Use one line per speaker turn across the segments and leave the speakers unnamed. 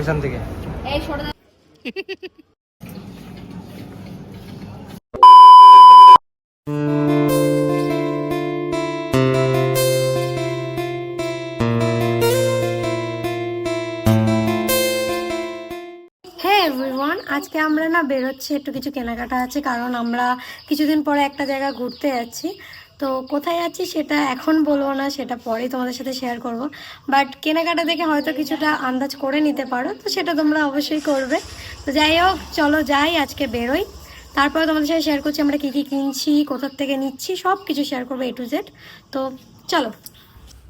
এখান থেকে।
এই।
হ্যাঁ আজকে আমরা না বেরোচ্ছি একটু কিছু কেনাকাটা আছে কারণ আমরা কিছুদিন পরে একটা জায়গা ঘুরতে যাচ্ছি। তো কোথায় আছি সেটা এখন বলব না, সেটা পরে তোমাদের সাথে শেয়ার করব। বাট কেনাকাটা দেখে হয়তো কিছুটা আন্দাজ করে নিতে পারো, তো সেটা তোমরা অবশ্যই করবে। তো যাই হোক, চলো যাই, আজকে বেরোই। তারপরে তোমাদের সাথে শেয়ার করছি আমরা কী কী কিনছি, কোথার থেকে নিচ্ছি সব কিছু শেয়ার করব এ টু জেড তো চলো।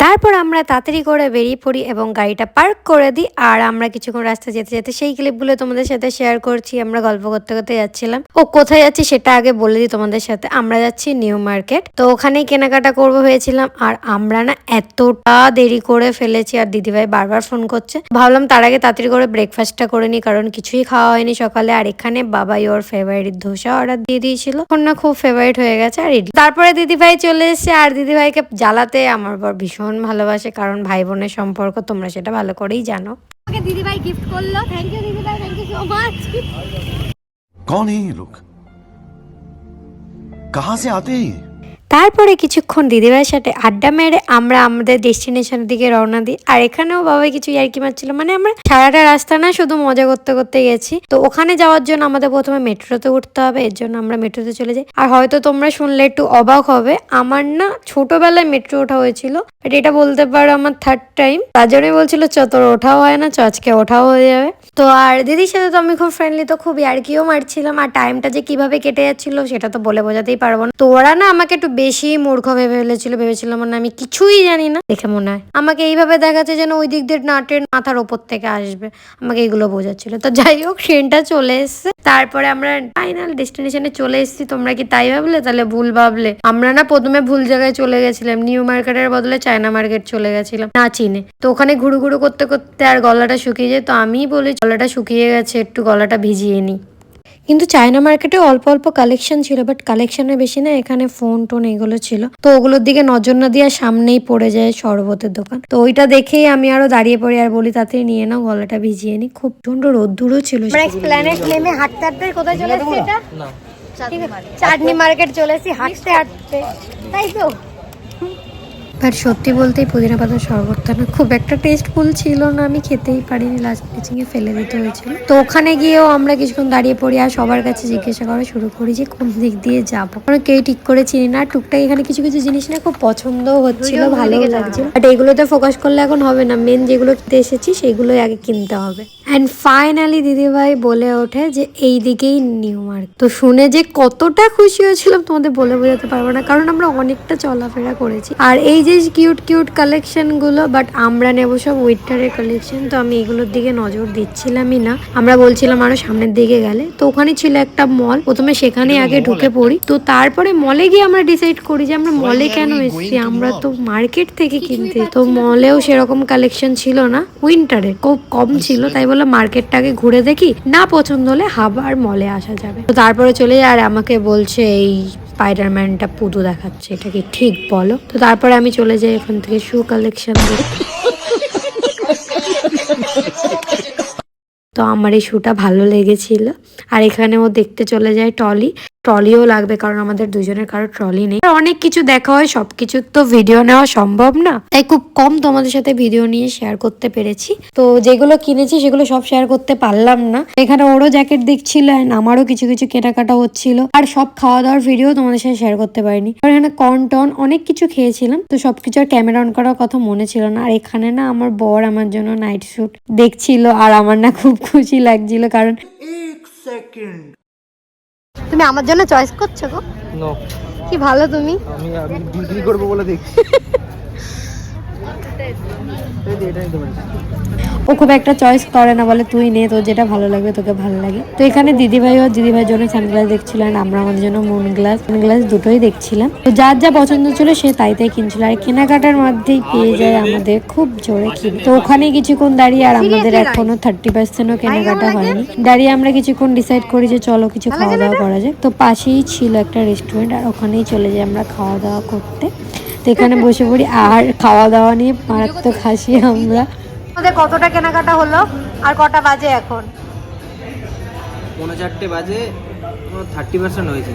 তারপর আমরা তাড়াতাড়ি করে বেরিয়ে পড়ি এবং গাড়িটা পার্ক করে দিই। আর আমরা কিছুক্ষণ রাস্তা যেতে যেতে সেই ক্লিপগুলো তোমাদের সাথে শেয়ার করছি, আমরা গল্প করতে করতে যাচ্ছিলাম। ও কোথায় যাচ্ছি সেটা আগে বলে দিই তোমাদের সাথে। আমরা যাচ্ছি নিউ মার্কেট। তো ওখানেই কেনাকাটা করব হয়েছিলাম আর আমরা না এতটা দেরি করে ফেলেছি, আর দিদিভাই বারবার ফোন করছে। ভাবলাম তার আগে তাড়াতাড়ি করে ব্রেকফাস্টটা করে নিই, কারণ কিছুই খাওয়া হয়নি সকালে। আর এখানে বাবাই ওর ফেভারিট ধোসা অর্ডার দিয়ে দিয়েছিল। এখন না খুব ফেভারিট হয়ে গেছে, আর তারপরে দিদিভাই চলে এসেছে, আর দিদিভাইকে জ্বালাতে আমার বর ভীষণ ভালোবাসে কারণ ভাই বোনের সম্পর্ক তোমরা সেটা ভালো করেই জানো
আমাকে দিদিভাই গিফট করলো থ্যাংক ইউ দিদিভাই থ্যাংক ইউ সো মাচ
कौन है ये लोग कहां से आते हैं ये
তারপরে কিছুক্ষণ দিদিভাইয়ের সাথে আড্ডা মেরে আমরা আমাদের ডেস্টিনেশনের দিকে রওনা দিই। আর এখানেও বাবাই কিছু ইয়ার্কি মারছিল। মানে আমরা সারাটা রাস্তা না শুধু মজা করতে করতে গেছি। তো ওখানে যাওয়ার জন্য আমাদের প্রথমে মেট্রোতে উঠতে হবে। এর জন্য আমরা মেট্রোতে চলে যাই। আর হয়তো তোমরা শুনলে একটু অবাক হবে, আমার না ছোটবেলায় মেট্রো ওঠা হয়েছিল। এটা বলতে পারো আমার থার্ড টাইম তার জন্যই বলছিল, চ, তোর ওঠাও হয় না, চ, আজকে ওঠাও হয়ে যাবে। তো আর দিদির সাথে তো আমি খুব ফ্রেন্ডলি তো খুব ইয়ার্কিও মারছিলাম। আর টাইমটা যে কীভাবে কেটে যাচ্ছিল সেটা তো বলে বোঝাতেই পারব না। তো ওরা না আমাকে একটু বেশি মূর্খ ভেবে ফেলেছিল, ভেবেছিল মানে আমি কিছুই জানি না। দেখে মনে হয় আমাকে এইভাবে দেখাচ্ছে যেন ওই দিক দিয়ে না মাথার ওপর থেকে আসবে। আমাকে এগুলো বোঝাচ্ছিল। তো যাই হোক ট্রেনটা চলে এসছে। তারপরে আমরা ফাইনাল ডেস্টিনেশনে চলে এসেছি। তোমরা কি তাই ভাবলে? তাহলে ভুল ভাবলে। আমরা না প্রথমে ভুল জায়গায় চলে গেছিলাম। নিউ মার্কেটের বদলে চায়না মার্কেট চলে গেছিলাম। না চিনে। তো ওখানে ঘুরু ঘুরু করতে করতে আর গলাটা শুকিয়ে যায়। তো আমিই বলি গলাটা শুকিয়ে গেছে একটু গলাটা ভিজিয়ে নিই কিন্তু চায়না মার্কেটে অল্প অল্প কালেকশন ছিল বাট কালেকশনের বেশি না এখানে ফোন টোন এগুলো ছিল। তো ওগুলোর দিকে নজর না দিয়ে সামনেই পড়ে যায় শরবতের দোকান। তো ওইটা দেখেই আমি আরও দাঁড়িয়ে পড়ি আর বলি তাতে নিয়ে নাও গলাটা ভিজিয়ে নি। খুব প্রচণ্ড রোদ্দুরও ছিল নেমে হাঁটতে হাঁটতে কোথায় চলে এসেছি এটা?
না।
ঠিক আছে চাটনি মার্কেট চলে এসেছি হাঁটতে হাঁটতে। তাই তো? বাট সত্যি বলতেই পুদিনা পাতার শরবতটা না খুব একটা টেস্টফুল ছিল না আমি খেতেই পারিনি। লাস্ট পিচিংয়ে ফেলে দিতে হয়েছিল। তো ওখানে গিয়েও আমরা কিছুক্ষণ দাঁড়িয়ে পড়ি আর সবার কাছে জিজ্ঞাসা করা শুরু করি যে কোন দিক দিয়ে যাব। কারণ কেউ ঠিক করে চিনি না টুকটাক এখানে কিছু কিছু জিনিস না খুব পছন্দও হচ্ছিল ভালো লাগছিল। বাট এগুলোতে ফোকাস করলে এখন হবে না মেন যেগুলো কিনতে এসেছি সেগুলোই আগে কিনতে হবে। অ্যান্ড ফাইনালি দিদিভাই বলে ওঠে যে এই দিকেই নিউ মার্কেট তো শুনে যে কতটা খুশি হয়েছিলাম তোমাদের বলে বোঝাতে পারব না কারণ আমরা অনেকটা চলাফেরা করেছি। আর এই যে কিউট কিউট কালেকশনগুলো বাট আমরা নেব সব উইন্টারের কালেকশন তো আমি এগুলোর দিকে নজর দিচ্ছিলামই না। আমরা বলছিলাম আরও সামনের দিকে গেলে। তো ওখানে ছিল একটা মল প্রথমে সেখানে আগে ঢুকে পড়ি। তো তারপরে মলে গিয়ে আমরা ডিসাইড করি যে আমরা মলে কেন এসেছি। আমরা তো মার্কেট থেকে কিনতে। তো মলেও সেরকম কালেকশন ছিল না। উইন্টারে খুব কম ছিল তাই বলে মার্কেটটাকে ঘুরে দেখি। না পছন্দ হলে আবার মলে আসা যাবে। তো তারপরে চলে যায় আর আমাকে বলছে এই স্পাইডারম্যানটা পুদু দেখাচ্ছে এটা কি ঠিক বলো। তো তারপরে আমি চলে যাই এখান থেকে শু কালেকশন তো আমার এই শুটা ভালো লেগেছিল। আর এখানেও দেখতে চলে যায় টলি। ট্রলিও লাগবে, কারণ আমাদের দুজনের কারও ট্রলি নেই। অনেক কিছু দেখা হয় সবকিছুর তো ভিডিও নেওয়া সম্ভব না। তাই খুব কম তোমাদের সাথে ভিডিও নিয়ে শেয়ার করতে পেরেছি। তো যেগুলো কিনেছি, সেগুলো সব শেয়ার করতে পারলাম না। এখানে ওরও জ্যাকেট দেখছিল and আমারও কিছু কিছু কেনাকাটা হচ্ছিল। আর সব খাওয়া দাওয়ার ভিডিও তোমাদের সাথে শেয়ার করতে পারিনি। আর এখানে কর্ন টন অনেক কিছু খেয়েছিলাম, তো সবকিছু আর ক্যামেরা অন করার কথা মনে ছিল না। আর এখানে না আমার বর আমার জন্য নাইট শ্যুট দেখছিল, আর আমার না খুব খুশি লাগছিল, কারণ তুমি আমার জন্য চয়েস করছ গো। কি ভালো তুমি।
আমি আমি বিক্রি করব বলে দেখছি এই যে এটা নিতে পারিস
ও খুব একটা চয়েস করে না বলে তুই নে তোর যেটা ভালো লাগবে তোকে ভালো লাগে। তো এখানে দিদিভাই ও দিদিভাইয়ের জন্য সানগ্লাস দেখছিল আর আমরা আমাদের জন্য মুন গ্লাস মুন গ্লাস দুটোই দেখছিলাম। তো যার যা পছন্দ ছিল সে তাই তাই কিনছিল। আর কেনাকাটার মধ্যেই পেয়ে যায় আমাদের খুব জোরে কিনে। তো ওখানে কিছুক্ষণ দাঁড়িয়ে আর আমাদের এখনও থার্টি পার্সেন্টও কেনাকাটা হয়নি। দাঁড়িয়ে আমরা কিছুক্ষণ ডিসাইড করি যে চলো কিছু খাওয়া দাওয়া করা যায় তো পাশেই ছিল একটা রেস্টুরেন্ট আর ওখানেই চলে যাই আমরা খাওয়া দাওয়া করতে। এখানে বসে পড়ি। আর খাওয়া দাওয়া নিয়ে মারাত্মক হাসি আমরা। আমাদের কতটা কেনাকাটা হলো? আর কটা বাজে এখন?
পৌনে চারটে বাজে থার্টি পার্সেন্ট হয়েছে।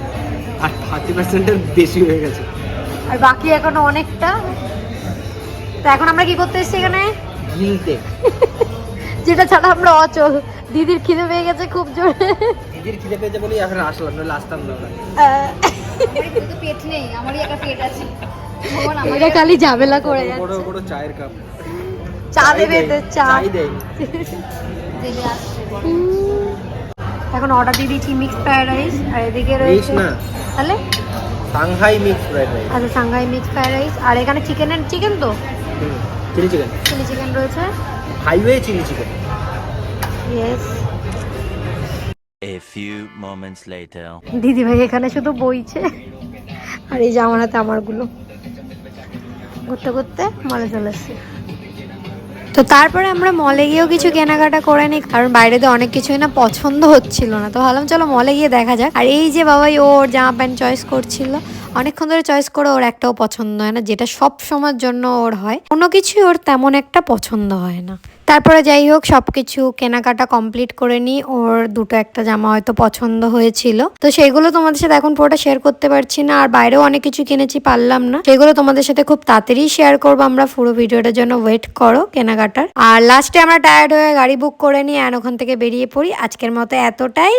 আর থার্টি পার্সেন্টের বেশি হয়ে গেছে।
আর বাকি এখনও অনেকটা? তো এখন আমরা কি করতে এসেছি এখানে?
গিলতে
যেটা ছাড়া আমরা অচল। দিদির খিদে পেয়ে গেছে খুব জোরে।
দিদির খিদে পেয়েছে বলেই এখন আসলাম নাহলে আসতাম না
আমার। তো পেট নেই আমারই একটা পেট আছে।
এটা খালি ঝামেলা করে যাচ্ছে।
বড় চায়ের কাপ।
চা দেবে চা। এখন অর্ডার দিয়ে দিচ্ছি মিক্স ফ্রাইড রাইস আর এদিকে রয়েছে
না।
তাহলে?
সাংহাই মিক্স ফ্রাইড রাইস
আচ্ছা সাংহাই মিক্স ফ্রাইড রাইস আর এখানে চিকেন চিকেন তো?
চিলি চিকেন
চিলি চিকেন রয়েছে।
Highway chilli chicken
yes
A few moments later.
দিদি ভাই এখানে শুধু বইছে। আর এই জামানাতে আমারগুলো। ঘুরতে ঘুরতে মলে চলে এসেছি তো তারপরে আমরা মলে গিয়েও কিছু কেনাকাটা করে নিই কারণ বাইরে তো অনেক কিছুই না পছন্দ হচ্ছিল না। তো ভাবলাম, চলো মলে গিয়ে দেখা যাক। আর এই যে বাবাই ওর জামা প্যান্ট চয়েস করছিল অনেকক্ষণ ধরে চয়েস করে ওর একটাও পছন্দ হয় না, যেটা সব সময়ের জন্য ওর হয়। কোনো কিছুই ওর তেমন একটা পছন্দ হয় না। তারপরে যাই হোক সব কিছু কেনাকাটা কমপ্লিট করে নিই। ওর দুটো একটা জামা হয়তো পছন্দ হয়েছিল। তো সেগুলো তোমাদের সাথে এখন পুরোটা শেয়ার করতে পারছি না। আর বাইরেও অনেক কিছু কিনেছি, পারলাম না। সেগুলো তোমাদের সাথে খুব তাড়াতাড়ি শেয়ার করব আমরা। পুরো ভিডিওটার জন্য ওয়েট করো কেনাকাটার। আর লাস্টে আমরা টায়ার্ড হয়ে গাড়ি বুক করে নিই আর ওখান থেকে বেরিয়ে পড়ি। আজকের মতো এতটাই।